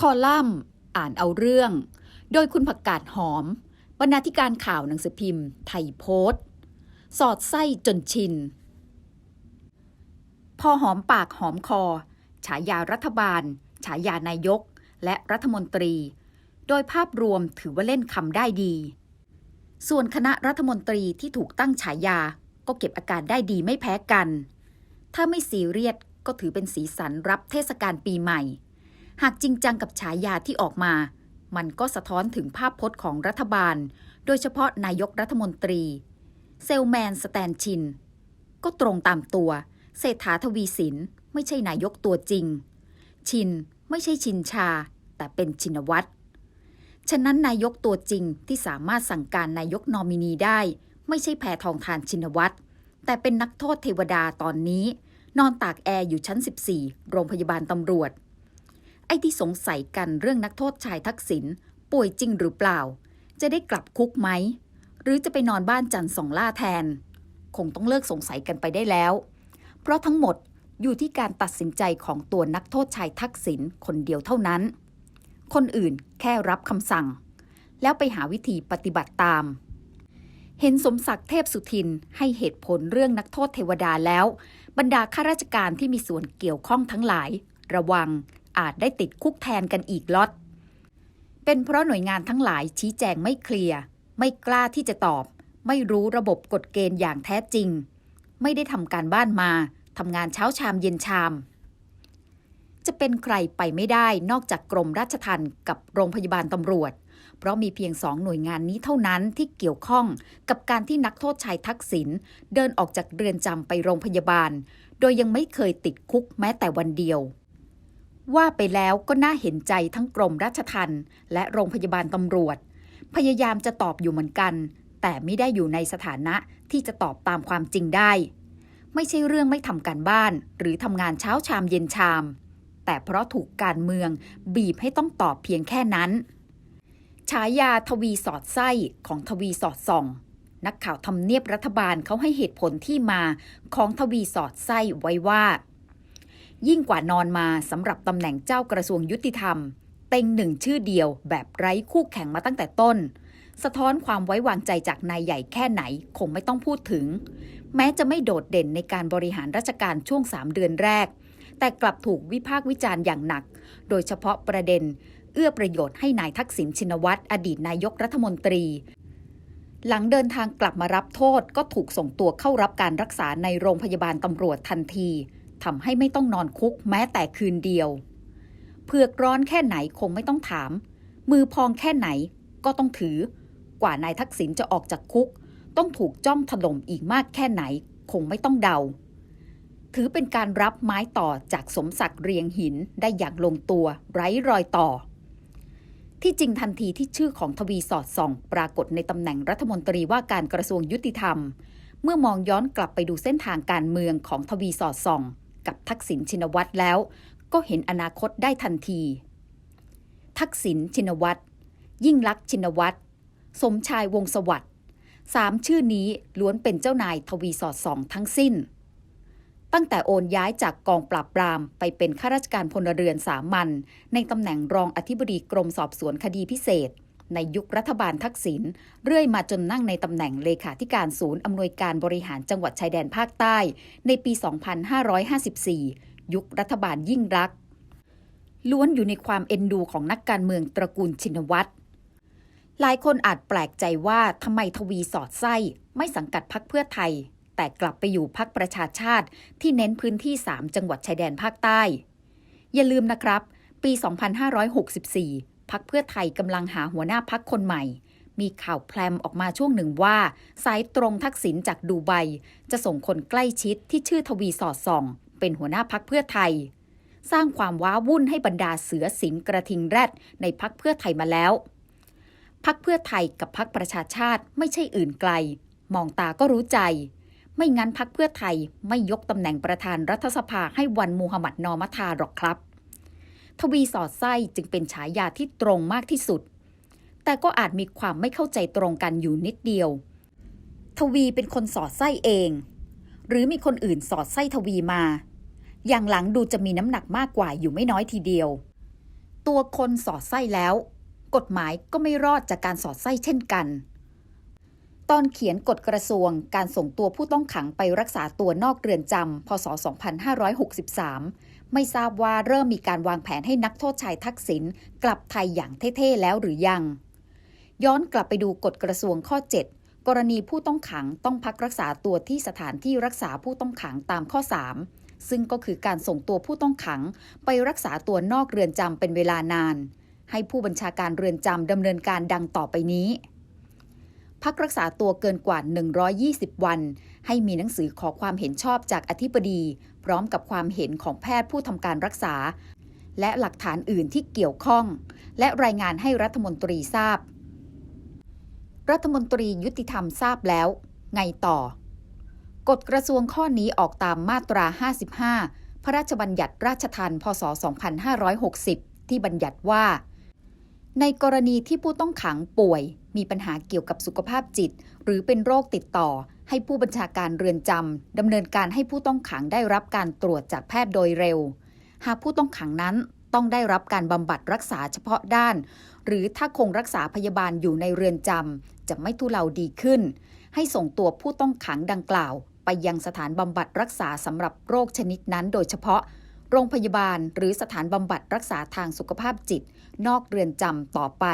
คอลัมน์ อ่านเอาเรื่อง โดยคุณผักกาดหอม บรรณาธิการข่าวหนังสือพิมพ์ ไทยโพสต์ สอดไส้จนชิน พอหอมปากหอมคอ ฉายารัฐบาล ฉายานายก และรัฐมนตรี โดยภาพรวมถือว่าเล่นคำได้ดี ส่วนคณะรัฐมนตรีที่ถูกตั้งฉายา ก็เก็บอาการได้ดีไม่แพ้กัน ถ้าไม่ซีเรียสก็ถือเป็นสีสันรับเทศกาลปีใหม่ หากจริงจังกับฉายาที่ออกมา มันก็สะท้อนถึงภาพพจน์ของรัฐบาล โดยเฉพาะนายกรัฐมนตรี เซลแมนสแตนชิน ก็ตรงตามตัว เศรษฐาทวีสินไม่ใช่นายกตัวจริง ชินไม่ใช่ชินชา แต่เป็นชินวัตรฉะนั้นนายกตัวจริงที่สามารถสั่งการนายกนอมินีได้ ไม่ใช่แพทองทานชินวัตรแต่เป็นนักโทษเทวดาตอนนี้ นอนตากแอร์อยู่ชั้น 14 โรงพยาบาลตำรวจ ไอ้ที่สงสัยกันเรื่องนักโทษชายทักษิณป่วยจริงหรือเปล่า จะได้กลับคุกไหม หรือจะไปนอนบ้านจันทร์สองล่าแทน คงต้องเลิกสงสัยกันไปได้แล้ว เพราะทั้งหมดอยู่ที่การตัดสินใจของตัวนักโทษชายทักษิณคนเดียวเท่านั้น คนอื่นแค่รับคำสั่ง แล้วไปหาวิธีปฏิบัติตาม เห็นสมศักดิ์เทพสุทินให้เหตุผลเรื่องนักโทษเทวดาแล้ว บรรดาข้าราชการที่มีส่วนเกี่ยวข้องทั้งหลาย ระวัง อาจได้ติดคุกแทนกันอีกล็อต เป็นเพราะหน่วยงานทั้งหลายชี้แจงไม่เคลียร์ ไม่กล้าที่จะตอบ ไม่รู้ระบบกฎเกณฑ์อย่างแท้จริง ไม่ได้ทำการบ้านมาทำงานเช้าชามเย็นชาม จะเป็นใครไปไม่ได้นอกจากกรมราชทัณฑ์กับโรงพยาบาลตำรวจ เพราะมีเพียงสองหน่วยงานนี้เท่านั้นที่เกี่ยวข้องกับการที่นักโทษชายทักษิณเดินออกจากเรือนจำไปโรงพยาบาล โดยยังไม่เคยติดคุกแม้แต่วันเดียว ว่าไปแล้วก็น่าเห็นใจทั้งกรมราชทัณฑ์และโรงพยาบาลตำรวจ พยายามจะตอบอยู่เหมือนกัน แต่ไม่ได้อยู่ในสถานะที่จะตอบตามความจริงได้ ไม่ใช่เรื่องไม่ทำการบ้าน หรือทำงานเช้าชามเย็นชาม แต่เพราะถูกการเมืองบีบให้ต้องตอบเพียงแค่นั้นฉายาทวีสอดไส้ของทวีสอดส่อง นักข่าวทำเนียบรัฐบาลเขาให้เหตุผลที่มาของทวีสอดไส้ไว้ว่า ยิ่งกว่านอนมาสำหรับตำแหน่งเจ้ากระทรวงยุติธรรม เต็งหนึ่งชื่อเดียวแบบไร้คู่แข่งมาตั้งแต่ต้น สะท้อนความไว้วางใจจากนายใหญ่แค่ไหนคงไม่ต้องพูดถึง แม้จะไม่โดดเด่นในการบริหารราชการช่วง 3 เดือนแรก แต่กลับถูกวิพากษ์วิจารณ์อย่างหนัก โดยเฉพาะประเด็น เอื้อประโยชน์ให้นายทักษิณชินวัตรอดีตนายกรัฐมนตรี หลังเดินทางกลับมารับโทษก็ถูกส่งตัวเข้ารับการรักษาในโรงพยาบาลตำรวจทันที ทำให้ไม่ต้องนอนคุกแม้แต่คืนเดียว เผือกร้อนแค่ไหนคงไม่ต้องถาม มือพองแค่ไหนก็ต้องถือ กว่านายทักษิณจะออกจากคุก ต้องถูกจ้องถล่มอีกมากแค่ไหน คงไม่ต้องเดา ถือเป็นการรับไม้ต่อจากสมศักดิ์เรียงหินได้อย่างลงตัว ไร้รอยต่อ ที่จริงทันทีที่ชื่อของทวีสอดส่อง ปรากฏในตำแหน่งรัฐมนตรีว่าการกระทรวงยุติธรรมเมื่อมองย้อนกลับไปดูเส้นทางการเมืองของทวีสอดส่อง กับทักษิณชินวัตรแล้ว ก็เห็นอนาคตได้ทันที ทักษิณชินวัตรยิ่งลักษณ์ชินวัตรสมชายวงศ์สวัสดิ์สามชื่อนี้ล้วนเป็นเจ้านายทวีสอดส่องทั้งสิ้น ตั้งแต่โอนย้ายจากกองปราบปรามไปเป็นข้าราชการพลเรือนสามัญในตำแหน่งรองอธิบดีกรมสอบสวนคดีพิเศษ ในยุครัฐบาลทักษิณเรื่อยมาจนนั่งในตำแหน่งเลขาธิการศูนย์อำนวยการบริหารจังหวัดชายแดนภาคใต้ ในปี 2554 ยุครัฐบาลยิ่งรัก ล้วนอยู่ในความเอ็นดูของนักการเมืองตระกูลชินวัตรหลายคนอาจแปลกใจว่าทำไมทวีสอดไส้ไม่สังกัดพักเพื่อไทย แต่กลับไปอยู่พักประชาชาติที่เน้นพื้นที่ 3 จังหวัดชายแดนภาคใต้ อย่าลืมนะครับ ปี 2564 พักเพื่อไทยกำลังหาหัวหน้าพักคนใหม่ มีข่าวแพลมออกมาช่วงหนึ่งว่า สายตรงทักษิณจากดูไบจะส่งคนใกล้ชิดที่ชื่อทวีสอดส่อง เป็นหัวหน้าพักเพื่อไทย สร้างความว้าวุ่นให้บรรดาเสือสิงกระทิงแรดในพักเพื่อไทยมาแล้วพักเพื่อไทยกับพักประชาชาติไม่ใช่อื่นไกล มองตาก็รู้ใจ ไม่งั้นพักเพื่อไทยไม่ยกตำแหน่งประธานรัฐสภาให้วันมูฮัมหมัดนอมัทาหรอกครับ ทวีสอดไส้จึงเป็นฉายาที่ตรงมากที่สุด แต่ก็อาจมีความไม่เข้าใจตรงกันอยู่นิดเดียว ทวีเป็นคนสอดไส้เอง หรือมีคนอื่นสอดไส้ทวีมา อย่างหลังดูจะมีน้ำหนักมากกว่าอยู่ไม่น้อยทีเดียว ตัวคนสอดไส้แล้ว กฎหมายก็ไม่รอดจากการสอดไส้เช่นกัน ตอนเขียนกฎกระทรวงการส่งตัวผู้ต้องขังไปรักษาตัวนอกเรือนจำ พศ 2563 ไม่ทราบว่าเริ่มมีการวางแผนให้นักโทษชายทักษิณกลับไทยอย่างเท่ๆแล้วหรือยัง ย้อนกลับไปดูกฎกระทรวงข้อ 7 กรณีผู้ต้องขังต้องพักรักษาตัวที่สถานที่รักษาผู้ต้องขังตามข้อ 3 ซึ่งก็คือการส่งตัวผู้ต้องขังไปรักษาตัวนอกเรือนจำเป็นเวลานาน ให้ผู้บัญชาการเรือนจำดำเนินการดังต่อไปนี้ พักรักษาตัวเกินกว่า 120 วัน ให้มีหนังสือขอความเห็นชอบจากอธิบดี พร้อมกับความเห็นของแพทย์ผู้ทำการรักษา และหลักฐานอื่นที่เกี่ยวข้อง และรายงานให้รัฐมนตรีทราบ รัฐมนตรียุติธรรมทราบแล้ว ไงต่อ กฎกระทรวงข้อนี้ออกตามมาตรา 55 พระราชบัญญัติราชทัณฑ์พศ 2560 ที่บัญญัติว่า ในกรณีที่ผู้ต้องขังป่วย มีปัญหาเกี่ยวกับสุขภาพจิต หรือเป็นโรคติดต่อ ให้ผู้บัญชาการเรือนจำดำเนินการให้ผู้ต้องขังได้รับการตรวจจากแพทย์โดยเร็ว หากผู้ต้องขังนั้นต้องได้รับการบำบัดรักษาเฉพาะด้าน หรือถ้าคงรักษาพยาบาลอยู่ในเรือนจำจะไม่ทุเลาดีขึ้น ให้ส่งตัวผู้ต้องขังดังกล่าว ไปยังสถานบำบัดรักษาสำหรับโรคชนิดนั้น โดยเฉพาะ โรงพยาบาลหรือสถานบำบัดรักษาทางสุขภาพจิต นอกเรือนจำต่อไป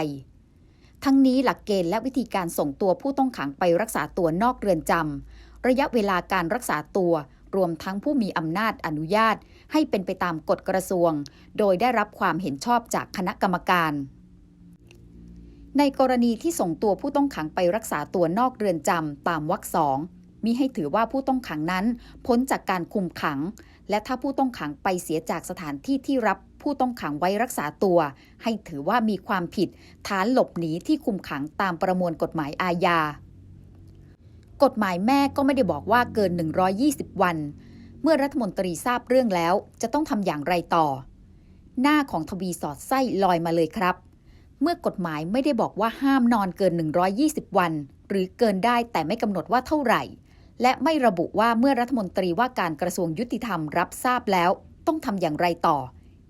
ทั้งนี้หลักเกณฑ์และวิธีการส่งตัวผู้ต้องขังไปรักษาตัวนอกเรือนจำระยะเวลาการรักษาตัว รวมทั้งผู้มีอำนาจอนุญาต ให้เป็นไปตามกฎกระทรวง โดยได้รับความเห็นชอบจากคณะกรรมการ ในกรณีที่ส่งตัวผู้ต้องขังไปรักษาตัวนอกเรือนจำตามวรรคสองมิให้ถือว่าผู้ต้องขังนั้น พ้นจากการคุมขัง และถ้าผู้ต้องขังไปเสียจากสถานที่ที่รับ ผู้ต้องขังไว้รักษาตัว ให้ถือว่ามีความผิด ฐานหลบหนีที่คุมขังตามประมวลกฎหมายอาญากฎหมายแม่ก็ไม่ได้บอกว่าเกิน 120 วัน เมื่อรัฐมนตรีทราบเรื่องแล้ว จะต้องทำอย่างไรต่อ หน้าของทวีสอดไส้ลอยมาเลยครับ เมื่อกฎหมายไม่ได้บอกว่าห้ามนอนเกิน 120 วัน หรือเกินได้แต่ไม่กำหนดว่าเท่าไหร่ และไม่ระบุว่าเมื่อรัฐมนตรีว่าการกระทรวงยุติธรรมรับทราบแล้ว ต้องทำอย่างไรต่อ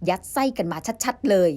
ยัดไส้กันมาชัดๆเลย